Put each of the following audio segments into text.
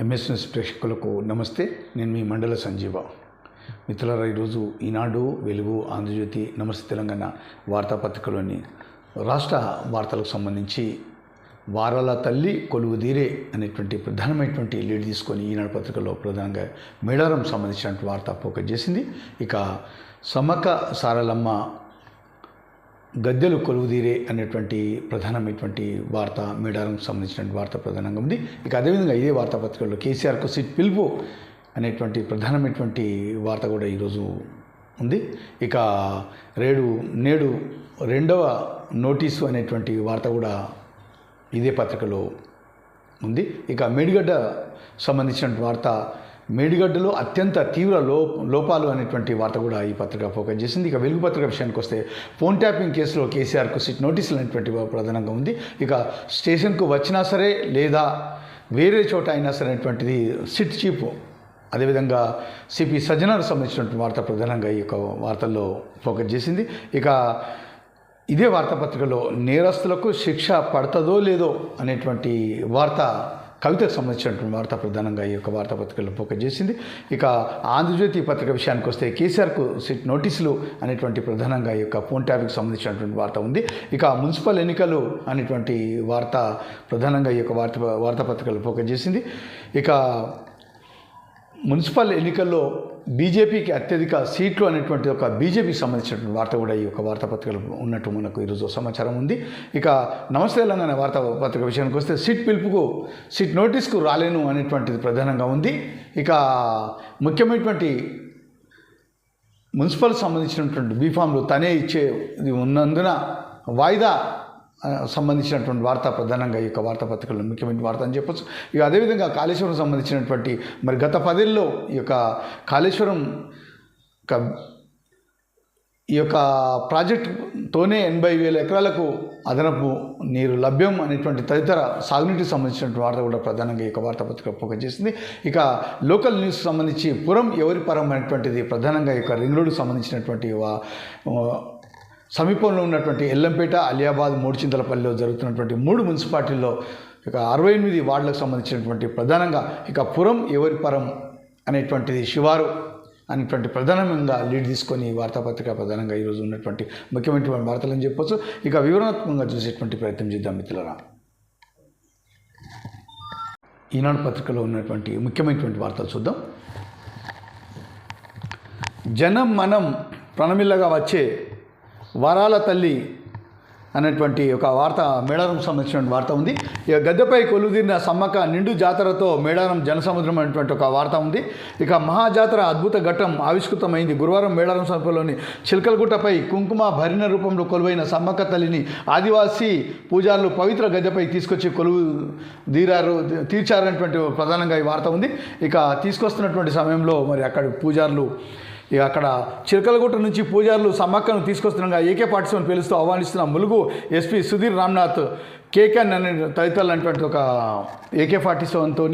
MSS ప్రేక్షకులకు నమస్తే నేను మీ మండల సంజీవ. మిత్రులారా ఈరోజు ఈనాడు వెలుగు ఆంధ్రజ్యోతి నమస్తే తెలంగాణ వార్తాపత్రికలోని రాష్ట్ర వార్తలకు సంబంధించి వారాల తల్లి కొలువు తీరే అనేటువంటి ప్రధానమైనటువంటి లీడ్ తీసుకొని ఈనాడు పత్రికలో ప్రధానంగా మేడారం సంబంధించినటువంటి వార్త ఫోకస్ చేసింది. ఇక సమక సారలమ్మ గద్దెలు కొలువుదీరే అనేటువంటి ప్రధానమైనటువంటి వార్త మేడారం సంబంధించినటువంటి వార్త ప్రధానంగా ఉంది. ఇక అదేవిధంగా ఇదే వార్తాపత్రికల్లో కేసీఆర్కు సిట్ పిలుపు అనేటువంటి ప్రధానమైనటువంటి వార్త కూడా ఈరోజు ఉంది. ఇక రేడు నేడు రెండవ నోటీసు అనేటువంటి వార్త కూడా ఇదే పత్రికలో ఉంది. ఇక మేడిగడ్డ సంబంధించినటువంటి వార్త మేడిగడ్డలో అత్యంత తీవ్ర లో లోపాలు అనేటువంటి వార్త కూడా ఈ పత్రిక ఫోకస్ చేసింది. ఇక వెలుగు పత్రిక విషయానికి వస్తే ఫోన్ ట్యాపింగ్ కేసులో కేసీఆర్కు సిట్ నోటీసులు అనేటువంటి ప్రధానంగా ఉంది. ఇక స్టేషన్కు వచ్చినా సరే లేదా వేరే చోట అయినా సరే అనేటువంటిది సిట్ చీఫ్ అదేవిధంగా సిపి సజ్జనాలకు సంబంధించినటువంటి వార్త ప్రధానంగా ఈ యొక్క వార్తల్లో ఫోకస్ చేసింది. ఇక ఇదే వార్తాపత్రికలో నేరస్తులకు శిక్ష పడుతుందో లేదో అనేటువంటి వార్త కవితకు సంబంధించినటువంటి వార్త ప్రధానంగా ఈ యొక్క వార్తాపత్రికలు ఫోకస్ చేసింది. ఇక ఆంధ్రజ్యోతి పత్రిక విషయానికి వస్తే కేసీఆర్కు సిట్ నోటీసులు అనేటువంటి ప్రధానంగా ఈ యొక్క ఫోన్ ట్యాబ్కి సంబంధించినటువంటి వార్త ఉంది. ఇక మున్సిపల్ ఎన్నికలు అనేటువంటి వార్త ప్రధానంగా ఈ యొక్క వార్త వార్తాపత్రికలు ఫోకస్ చేసింది. ఇక మున్సిపల్ ఎన్నికల్లో బీజేపీకి అత్యధిక సీట్లు అనేటువంటి ఒక బీజేపీకి సంబంధించినటువంటి వార్త కూడా ఈ యొక్క వార్తాపత్రికలు ఉన్నట్టు మనకు ఈరోజు సమాచారం ఉంది. ఇక నమస్తే తెలంగాణ వార్తాపత్రిక విషయానికి వస్తే సీట్ పిలుపుకు సీట్ నోటీస్కు రాలేను అనేటువంటిది ప్రధానంగా ఉంది. ఇక ముఖ్యమైనటువంటి మున్సిపల్ సంబంధించినటువంటి బీఫామ్లు తనే ఇచ్చే ఉన్నందున వాయిదా సంబంధించినటువంటి వార్త ప్రధానంగా ఈ యొక్క వార్తాపత్రికల్లో ముఖ్యమైన వార్త అని చెప్పొచ్చు. ఇక అదేవిధంగా కాళేశ్వరం సంబంధించినటువంటి మరి గత పదేళ్ళలో ఈ యొక్క కాళేశ్వరం ఈ యొక్క ప్రాజెక్టుతోనే ఎనభై వేల ఎకరాలకు అదనపు నీరు లభ్యం అనేటువంటి తదితర సాగునీటికి సంబంధించినటువంటి వార్త కూడా ప్రధానంగా ఈ యొక్క వార్తాపత్రిక ఫోకస్ చేసింది. ఇక లోకల్ న్యూస్ సంబంధించి పురం ఎవరి పరం అనేటువంటిది ప్రధానంగా ఈ యొక్క రింగ్ రోడ్కు సంబంధించినటువంటి సమీపంలో ఉన్నటువంటి ఎల్లంపేట అలియాబాద్ మూడుచింతలపల్లిలో జరుగుతున్నటువంటి మూడు మున్సిపాలిటీల్లో ఇక అరవై ఎనిమిది వార్డులకు సంబంధించినటువంటి ప్రధానంగా ఇక పురం ఎవరి పరం అనేటువంటిది శివారు అనేటువంటి ప్రధానంగా లీడ్ తీసుకొని వార్తాపత్రిక ప్రధానంగా ఈరోజు ఉన్నటువంటి ముఖ్యమైనటువంటి వార్తలను చెప్పవచ్చు చెప్పొచ్చు. ఇక వివరణాత్మకంగా చూసేటువంటి ప్రయత్నం చేద్దాం మిత్రులరా. ఈనాడు పత్రికలో ఉన్నటువంటి ముఖ్యమైనటువంటి వార్తలు చూద్దాం. జనం మనం ప్రణమిల్లగా వచ్చే వరాల తల్లి అనేటువంటి ఒక వార్త మేడారం సంబంధించిన వార్త ఉంది. ఇక గద్దెపై కొలుదీరిన సమ్మక్క నిండు జాతరతో మేడారం జనసముద్రం అనేటువంటి ఒక వార్త ఉంది. ఇక మహాజాతర అద్భుత ఘట్టం ఆవిష్కృతమైంది. గురువారం మేడారం సమీపంలోని చిలకలగుట్టపై కుంకుమ భరిణ రూపంలో కొలువైన సమ్మక్క తల్లిని ఆదివాసీ పూజారులు పవిత్ర గద్దెపై తీసుకొచ్చి కొలువు తీరారు తీర్చారనేటువంటి ప్రధానంగా ఈ వార్త ఉంది. ఇక తీసుకొస్తున్నటువంటి సమయంలో మరి అక్కడ పూజారులు ఇక అక్కడ చిరకలగుట్ట నుంచి పూజారులు సమ్మక్కను తీసుకొస్తుండగా ఏకే పార్టీసీని పిలుస్తూ ఆహ్వానిస్తున్న ములుగు ఎస్పీ సుధీర్ రామ్నాథ్ కేకే అనే తదితరులు అనేటువంటి ఒక ఏకే ఫార్టీ సెవెన్తో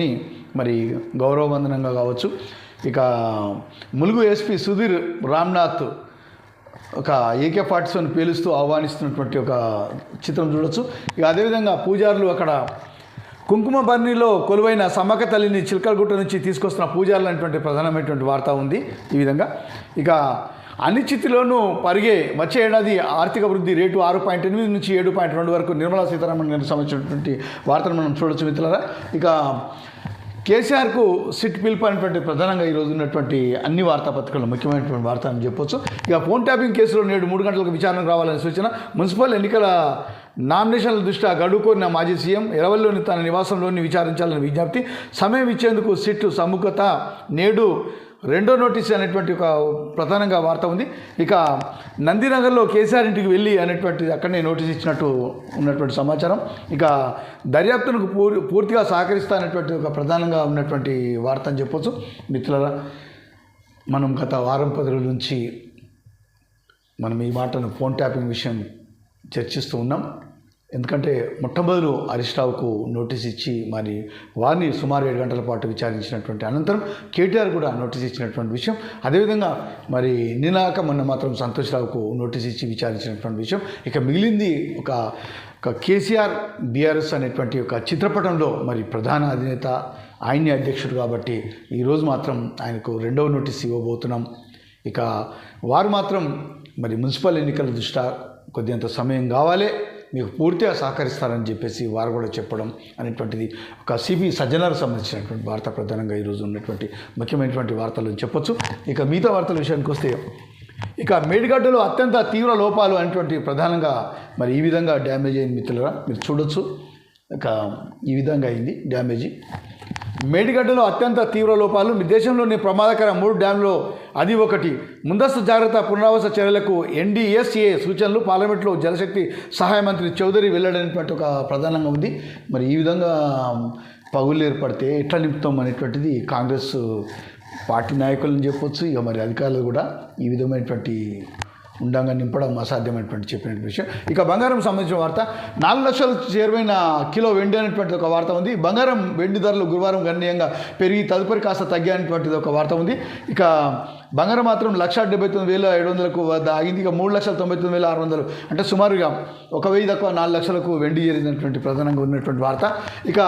మరి గౌరవవందనంగా కావచ్చు. ఇక ములుగు ఎస్పీ సుధీర్ రామ్నాథ్ ఒక ఏకే ఫార్టీ సెవెన్ పేలుస్తూ ఆహ్వానిస్తున్నటువంటి ఒక చిత్రం చూడొచ్చు. ఇక అదేవిధంగా పూజారులు అక్కడ కుంకుమ బర్నీలో కొలువైన సమ్మక్క తల్లిని చిలకలగుట్ట నుంచి తీసుకొస్తున్న పూజారులు అనేటువంటి ప్రధానమైనటువంటి వార్త ఉంది ఈ విధంగా. ఇక అనిశ్చితిలోనూ పరిగే వచ్చే ఏడాది ఆర్థిక వృద్ధి రేటు ఆరు పాయింట్ ఎనిమిది నుంచి ఏడు పాయింట్ రెండు వరకు నిర్మలా సీతారామన్ గారికి సంబంధించినటువంటి వార్తను మనం చూడొచ్చు మిత్రులారా. ఇక కేసీఆర్కు సిట్ పిలుపు అనేటువంటి ప్రధానంగా ఈరోజు ఉన్నటువంటి అన్ని వార్తాపత్రికల్లో ముఖ్యమైనటువంటి వార్త అని చెప్పొచ్చు. ఇక ఫోన్ ట్యాపింగ్ కేసులో నేడు మూడు గంటలకు విచారణకు రావాలని సూచన. మున్సిపల్ ఎన్నికల నామినేషన్ల దృష్ట్యా గడువు కోరిన మాజీ సీఎం ఎరవల్లోని తన నివాసంలోని విచారించాలని విజ్ఞప్తి. సమయం ఇచ్చేందుకు సిట్ సముఖత నేడు రెండో నోటీస్ అనేటువంటి ఒక ప్రధానంగా వార్త ఉంది. ఇక నందినగర్లో కేసీఆర్ ఇంటికి వెళ్ళి అనేటువంటి అక్కడనే నోటీస్ ఇచ్చినట్టు ఉన్నటువంటి సమాచారం. ఇక దర్యాప్తునకు పూర్ పూర్తిగా సహకరిస్తా అనేటువంటి ఒక ప్రధానంగా ఉన్నటువంటి వార్త అని చెప్పొచ్చు. మిత్రులరా మనం గత వారం పది రోజుల నుంచి మనం ఈ మాటను ఫోన్ ట్యాపింగ్ విషయం చర్చిస్తూ ఉన్నాం. ఎందుకంటే మొట్టమొదలు హరీష్రావుకు నోటీస్ ఇచ్చి మరి వారిని సుమారు ఏడు గంటల పాటు విచారించినటువంటి అనంతరం కేటీఆర్ కూడా నోటీస్ ఇచ్చినటువంటి విషయం. అదేవిధంగా మరి నినాక మొన్న మాత్రం సంతోష్ రావుకు నోటీస్ ఇచ్చి విచారించినటువంటి విషయం. ఇక మిగిలింది ఒక ఒక కేసీఆర్ బీఆర్ఎస్ అనేటువంటి ఒక చిత్రపటంలో మరి ప్రధాన అధినేత ఆయన్ని అధ్యక్షుడు కాబట్టి ఈరోజు మాత్రం ఆయనకు రెండవ నోటీస్ ఇవ్వబోతున్నాం. ఇక వారు మాత్రం మరి మున్సిపల్ ఎన్నికల దృష్ట్యా కొద్దింత సమయం కావాలి. మీకు పూర్తిగా సహకరిస్తారని చెప్పేసి వారు కూడా చెప్పడం అనేటువంటిది ఒక సిబి సజ్జనాలకు సంబంధించినటువంటి వార్త ప్రధానంగా ఈరోజు ఉన్నటువంటి ముఖ్యమైనటువంటి వార్తలు చెప్పొచ్చు. ఇక మిగతా వార్తల విషయానికి వస్తే ఇక మేడిగడ్డలో అత్యంత తీవ్ర లోపాలు అనేటువంటి ప్రధానంగా మరి ఈ విధంగా డ్యామేజ్ అయింది మిత్రులరా మీరు చూడొచ్చు. ఇక ఈ విధంగా అయింది డ్యామేజీ. మేడిగడ్డలో అత్యంత తీవ్ర లోపాలు. మీ దేశంలోని ప్రమాదకర మూడు డ్యాంలో అది ఒకటి. ముందస్తు జాగ్రత్త పునరావాస చర్యలకు ఎన్డీఎస్ఏ సూచనలు. పార్లమెంట్లో జలశక్తి సహాయ మంత్రి చౌదరి వెల్లడైనటువంటి ఒక ప్రధానంగా ఉంది. మరి ఈ విధంగా పగులు ఏర్పడితే ఎట్లా నింపుతాం అనేటువంటిది కాంగ్రెస్ పార్టీ నాయకులను చెప్పొచ్చు. ఇక మరి అధికారులు కూడా ఈ విధమైనటువంటి ఉండంగా నింపడం అసాధ్యమైనటువంటి చెప్పిన విషయం. ఇక బంగారం సంబంధించిన వార్త నాలుగు లక్షలు చేరువైన కిలో వెండి అనేటువంటిది ఒక వార్త ఉంది. బంగారం వెండి ధరలు గురువారం గణనీయంగా పెరిగి తదుపరి కాస్త తగ్గానటువంటిది ఒక వార్త ఉంది. ఇక బంగారం మాత్రం లక్ష డెబ్బై తొమ్మిది వేల ఏడు వందలకు వద్ద ఆగింది. ఇక మూడు లక్షల తొంభై తొమ్మిది వేల ఆరు వందలు. అంటే సుమారుగా ఒక వెయ్యి తక్కువ నాలుగు లక్షలకు వెండి చేరినటువంటి ప్రధానంగా ఉన్నటువంటి వార్త. ఇక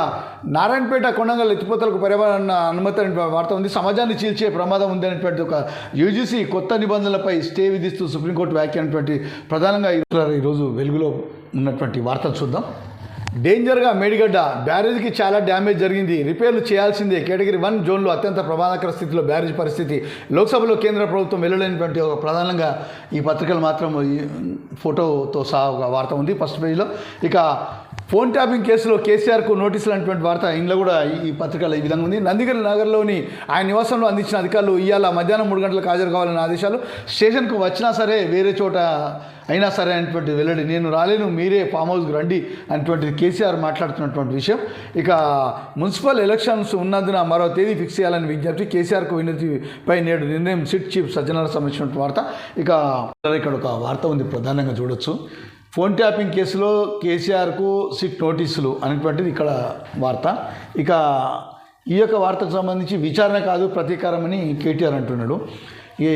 నారాయణపేట కొండంగల్ ఎత్తిపోతలకు పర్యావరణ అనుమతి అనే వార్త ఉంది. సమాజాన్ని చీల్చే ప్రమాదం ఉంది అనేటువంటి ఒక యూజీసీ కొత్త నిబంధనలపై స్టే విధిస్తూ సుప్రీంకోర్టు వ్యాఖ్యానటువంటి ప్రధానంగా ఈరోజు వెలుగులో ఉన్నటువంటి వార్తలు చూద్దాం. డేంజర్గా మేడిగడ్డ బ్యారేజ్కి చాలా డ్యామేజ్ జరిగింది. రిపేర్లు చేయాల్సిందే. కేటగిరీ వన్ జోన్లో అత్యంత ప్రమాదకర స్థితిలో బ్యారేజ్ పరిస్థితి. లోక్సభలో కేంద్ర ప్రభుత్వం వెళ్ళలేనటువంటి ఒక ప్రధానంగా ఈ పత్రికలు మాత్రం ఈ ఫోటోతో సహా ఒక వార్త ఉంది. ఫస్ట్ పేజీలో ఇక ఫోన్ ట్యాపింగ్ కేసులో కేసీఆర్కు నోటీసులు అనేటువంటి వార్త ఇందులో కూడా ఈ- ఈ పత్రికలో ఈ విధంగా ఉంది. నందిగిరి నగర్లోని ఆయన నివాసంలో అందించిన అధికారులు ఇవాళ మధ్యాహ్నం మూడు గంటలకు హాజరు కావాలనే ఆదేశాలు. స్టేషన్కు వచ్చినా సరే వేరే చోట అయినా సరే అనేటువంటి వెల్లడి. నేను రాలేను మీరే ఫామ్ హౌస్కి రండి అనేటువంటిది కేసీఆర్ మాట్లాడుతున్నటువంటి విషయం. ఇక మున్సిపల్ ఎలక్షన్స్ ఉన్నందున మరో తేదీ ఫిక్స్ చేయాలని విజ్ఞప్తి కేసీఆర్కు వినతిపై నేడు నిర్ణయం సిట్ చీఫ్ సజ్జనాలకు సంబంధించినటువంటి వార్త. ఇక ఇక్కడ ఒక వార్త ఉంది ప్రధానంగా చూడొచ్చు. ఫోన్ ట్యాపింగ్ కేసులో కేసీఆర్కు సిట్ నోటీసులు అనేటువంటిది ఇక్కడ వార్త. ఇక ఈ యొక్క వార్తకు సంబంధించి విచారణ కాదు ప్రతీకారం అని కేటీఆర్ అంటున్నాడు. ఈ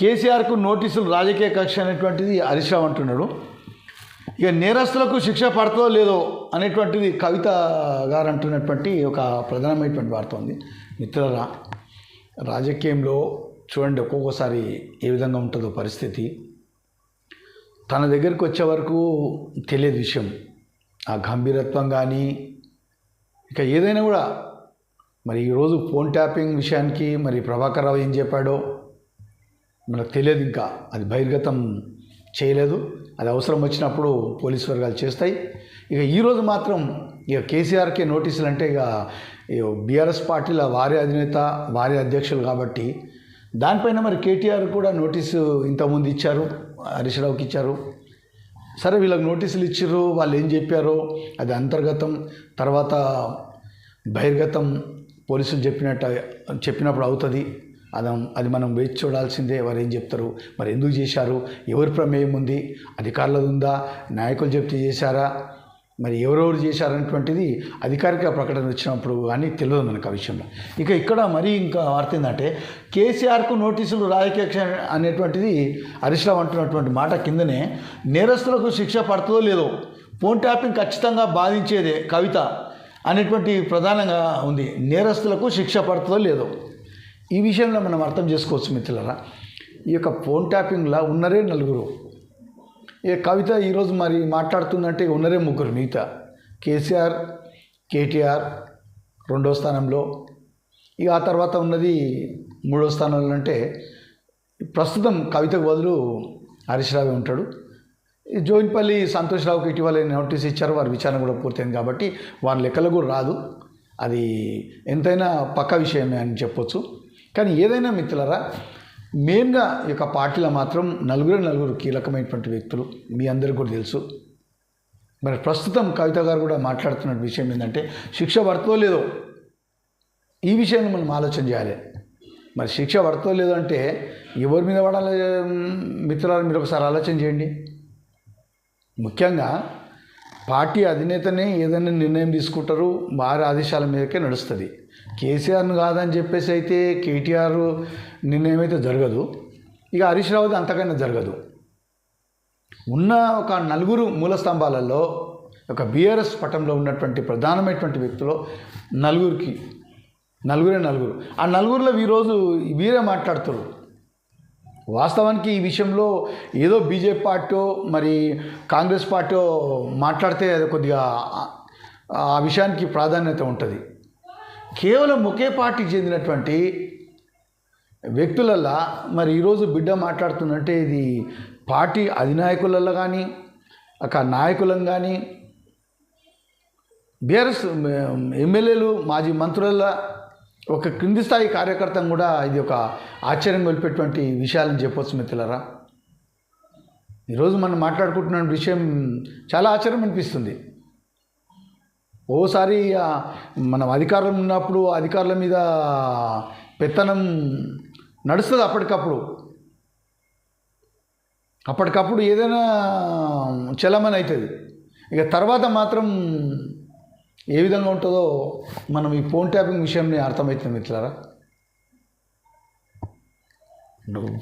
కేసీఆర్కు నోటీసులు రాజకీయ కక్ష అనేటువంటిది హరీష్రావు అంటున్నాడు. ఇక నేరస్తులకు శిక్ష పడతో లేదో అనేటువంటిది కవిత గారు అంటున్నటువంటి ఒక ప్రధానమైనటువంటి వార్త ఉంది. మిత్రులరా రాజకీయంలో చూడండి ఒక్కొక్కసారి ఏ విధంగా ఉంటుందో పరిస్థితి. తన దగ్గరికి వచ్చే వరకు తెలియదు విషయం. ఆ గంభీరత్వం కానీ ఇక ఏదైనా కూడా. మరి ఈరోజు ఫోన్ ట్యాపింగ్ విషయానికి మరి ప్రభాకర్ రావు ఏం చెప్పాడో మనకు తెలియదు ఇంకా. అది బహిర్గతం చేయలేదు. అది అవసరం వచ్చినప్పుడు పోలీసు వర్గాలు చేస్తాయి. ఇక ఈరోజు మాత్రం ఇక కేసీఆర్కే నోటీసులు అంటే ఇక బీఆర్ఎస్ పార్టీల వారి అధినేత వారి అధ్యక్షులు కాబట్టి దానిపైన మరి కేటీఆర్ కూడా నోటీసు ఇంతకుముందు ఇచ్చారు. హరీష్రావుకి ఇచ్చారు సరే వీళ్ళకి నోటీసులు ఇచ్చిర్రు వాళ్ళు ఏం చెప్పారో అది అంతర్గతం తర్వాత బహిర్గతం పోలీసులు చెప్పినట్టు చెప్పినప్పుడు అవుతుంది. అది అది మనం వేచి చూడాల్సిందే వారు ఏం చెప్తారు. మరి ఎందుకు చేశారు? ఎవరి ప్రమేయం ఉంది? అధికారులది ఉందా? నాయకులు చెప్తే చేశారా? మరి ఎవరెవరు చేశారనేటువంటిది అధికారిక ప్రకటన వచ్చినప్పుడు కానీ తెలియదు మనకు ఆ విషయంలో. ఇక ఇక్కడ మరీ ఇంకా వార్త ఏంటంటే కేసీఆర్కు నోటీసులు రాజకీయ అనేటువంటిది హరీష్ అంటున్నటువంటి మాట కిందనే నేరస్తులకు శిక్ష పడుతుందో లేదో ఫోన్ ట్యాపింగ్ ఖచ్చితంగా బాధించేదే కవిత అనేటువంటి ప్రధానంగా ఉంది. నేరస్తులకు శిక్ష పడుతుందో లేదో. ఈ విషయంలో మనం అర్థం చేసుకోవచ్చు మిత్రులరా. ఈ యొక్క ఫోన్ ట్యాపింగ్లా ఉన్నరే నలుగురు. ఇక కవిత ఈరోజు మరి మాట్లాడుతుందంటే ఉన్నరే ముగ్గురు మిగతా. కేసీఆర్ కేటీఆర్ రెండో స్థానంలో. ఇక ఆ తర్వాత ఉన్నది మూడో స్థానంలో అంటే ప్రస్తుతం కవితకు బదులు హరీష్ రావే ఉంటాడు. ఈ జోయిన్పల్లి సంతోష్ రావుకి ఇటీవల నోటీస్ ఇచ్చారు వారి విచారణ కూడా పూర్తయింది కాబట్టి వారి లెక్కలు కూడా రాదు. అది ఎంతైనా పక్క విషయమే అని చెప్పొచ్చు. కానీ ఏదైనా మిత్రులరా మెయిన్గా ఈ యొక్క పార్టీలో మాత్రం నలుగురు నలుగురు కీలకమైనటువంటి వ్యక్తులు మీ అందరికీ కూడా తెలుసు. మరి ప్రస్తుతం కవిత గారు కూడా మాట్లాడుతున్న విషయం ఏంటంటే శిక్ష పడుతుందో లేదో ఈ విషయాన్ని మనం ఆలోచన చేయాలి. మరి శిక్ష పడుతుందో లేదో అంటే ఎవరి మీద పడాలి మిత్రులారు మీరు ఒకసారి ఆలోచన చేయండి. ముఖ్యంగా పార్టీ అధినేతనే ఏదైనా నిర్ణయం తీసుకుంటారు వారి ఆదేశాల మీదకే నడుస్తుంది. కేసీఆర్ను కాదని చెప్పేసి అయితే కేటీఆర్ నిర్ణయం అయితే జరగదు. ఇక హరీష్ రావుది అంతకన్నా జరగదు. ఉన్న ఒక నలుగురు మూల స్తంభాలలో ఒక బీఆర్ఎస్ పటంలో ఉన్నటువంటి ప్రధానమైనటువంటి వ్యక్తులు నలుగురికి నలుగురే నలుగురు. ఆ నలుగురిలో ఈరోజు వీరే మాట్లాడుతారు వాస్తవానికి ఈ విషయంలో ఏదో బీజేపీ పార్టీ మరి కాంగ్రెస్ పార్టీ మాట్లాడితే అది కొద్దిగా ఆ విషయానికి ప్రాధాన్యత ఉంటుంది. కేవలం ఒకే పార్టీకి చెందినటువంటి వ్యక్తులల్లా మరి ఈరోజు బిడ్డ మాట్లాడుతుందంటే ఇది పార్టీ అధినాయకులలో కానీ ఒక నాయకులం కానీ బీఆర్ఎస్ ఎమ్మెల్యేలు మాజీ మంత్రుల ఒక క్రింది స్థాయి కార్యకర్త కూడా ఇది ఒక ఆశ్చర్యం గొలిపేటువంటి విషయాలని చెప్పొచ్చు మిత్రులరా. ఈరోజు మనం మాట్లాడుకుంటున్న విషయం చాలా ఆశ్చర్యం అనిపిస్తుంది. ఓసారి మనం అధికారం ఉన్నప్పుడు అధికారుల మీద పెత్తనం నడుస్తుంది అప్పటికప్పుడు. అప్పటికప్పుడు ఏదైనా చలమని అవుతుంది ఇక తర్వాత మాత్రం ఏ విధంగా ఉంటుందో మనం ఈ ఫోన్ ట్యాపింగ్ విషయంని అర్థమవుతుంది మిత్రులారా.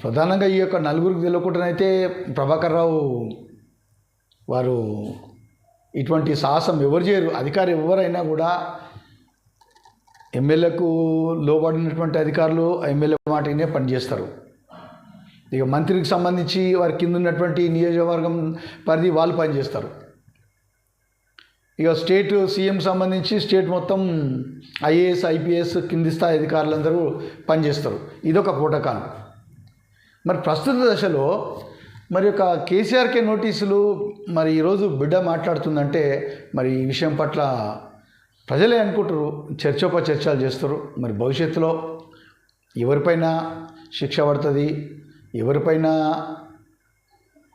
ప్రధానంగా ఈ యొక్క నలుగురికి తెలియకుండానైతే ప్రభాకర్ రావు వారు ఇటువంటి సాహసం ఎవరు చేయరు. అధికారి ఎవరైనా కూడా ఎమ్మెల్యేకు లోబడినటువంటి అధికారులు ఎమ్మెల్యే మాటనే పనిచేస్తారు ఇక మంత్రికి సంబంధించి వారి కింద ఉన్నటువంటి నియోజకవర్గం పరిధి వాళ్ళు పనిచేస్తారు ఇక స్టేట్ సీఎం సంబంధించి స్టేట్ మొత్తం ఐఏఎస్ ఐపీఎస్ కింది స్థాయి అధికారులందరూ పనిచేస్తారు ఇదొక పూటకాలం. మరి ప్రస్తుత దశలో మరి ఒక కేసీఆర్కే నోటీసులు మరి ఈరోజు బిడ్డ మాట్లాడుతుందంటే మరి ఈ విషయం పట్ల ప్రజలే అనుకుంటారు చర్చోప చర్చలు చేస్తారు మరి భవిష్యత్తులో ఎవరిపైన శిక్ష పడుతుంది ఎవరిపైన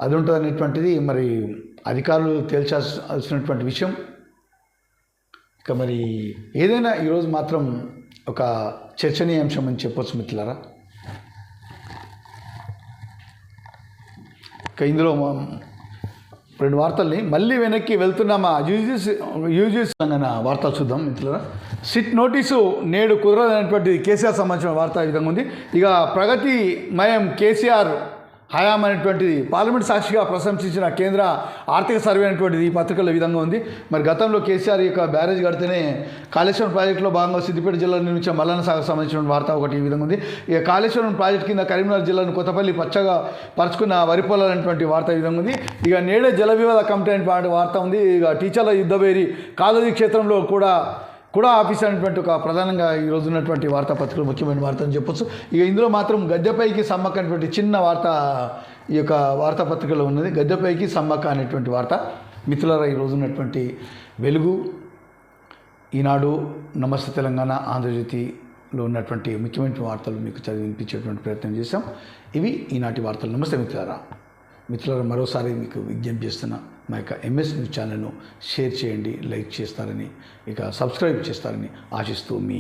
అది ఉంటుంది అనేటువంటిది మరి అధికారులు తేల్చాల్సినటువంటి విషయం. ఇక మరి ఏదైనా ఈరోజు మాత్రం ఒక చర్చనీయాంశం అని చెప్పొచ్చు మిత్రులారా. ఇందులో రెండు వార్తల్ని. మళ్ళీ వెనక్కి వెళ్తున్నామా? యూజీసీ యూజీసీ తెలంగాణ వార్తలు చూద్దాం మిత్రులారా సిట్ నోటీసు నేడు కుదరదనేటువంటి కేసీఆర్ సంబంధించిన వార్త ఈ విధంగా ఉంది. ఇక ప్రగతి మయం కేసీఆర్ హయాం అనేటువంటిది పార్లమెంట్ సాక్షిగా ప్రశంసించిన కేంద్ర ఆర్థిక సర్వే అనేటువంటిది ఈ పత్రికలో విధంగా ఉంది. మరి గతంలో కేసీఆర్ యొక్క బ్యారేజ్ కడితేనే కాళేశ్వరం ప్రాజెక్టులో భాగంగా సిద్దిపేట జిల్లా నిర్మించిన మల్లన్న సాగర్ సంబంధించిన వార్త ఒకటి ఈ విధంగా ఉంది. ఇక కాళేశ్వరం ప్రాజెక్టు కింద కరీంనగర్ జిల్లాను కొత్తపల్లి పచ్చగా పరుచుకున్న వరి పొలాలనేటువంటి వార్త ఈ విధంగా ఉంది. ఇక నేడే జల వివాద కంప్లైంట్ వార్త ఉంది. ఇక టీచర్ల యుద్ధబేరి కాలోజీ క్షేత్రంలో కూడా కూడా ఆఫీస్ అనేటువంటి ఒక ప్రధానంగా ఈ రోజు ఉన్నటువంటి వార్తాపత్రికలు ముఖ్యమైన వార్త అని చెప్పొచ్చు. ఇక ఇందులో మాత్రం గద్దెపైకి సమ్మక్క అనేటువంటి చిన్న వార్త ఈ యొక్క వార్తాపత్రికలో ఉన్నది. గద్దెపైకి సమ్మక్క అనేటువంటి వార్త. మిత్రులారా ఈ రోజు ఉన్నటువంటి వెలుగు ఈనాడు నమస్తే తెలంగాణ ఆంధ్రజ్యోతిలో ఉన్నటువంటి ముఖ్యమైన వార్తలు మీకు చదివి ప్రయత్నం చేశాం. ఇవి ఈనాటి వార్తలు. నమస్తే మిత్రులారా. మిత్రులారా మరోసారి మీకు విజ్ఞప్తి చేస్తున్నాను మా యొక్క ఎంఎస్ న్యూస్ ఛానల్ను షేర్ చేయండి లైక్ చేస్తారని ఇక సబ్స్క్రైబ్ చేస్తారని ఆశిస్తూ మీ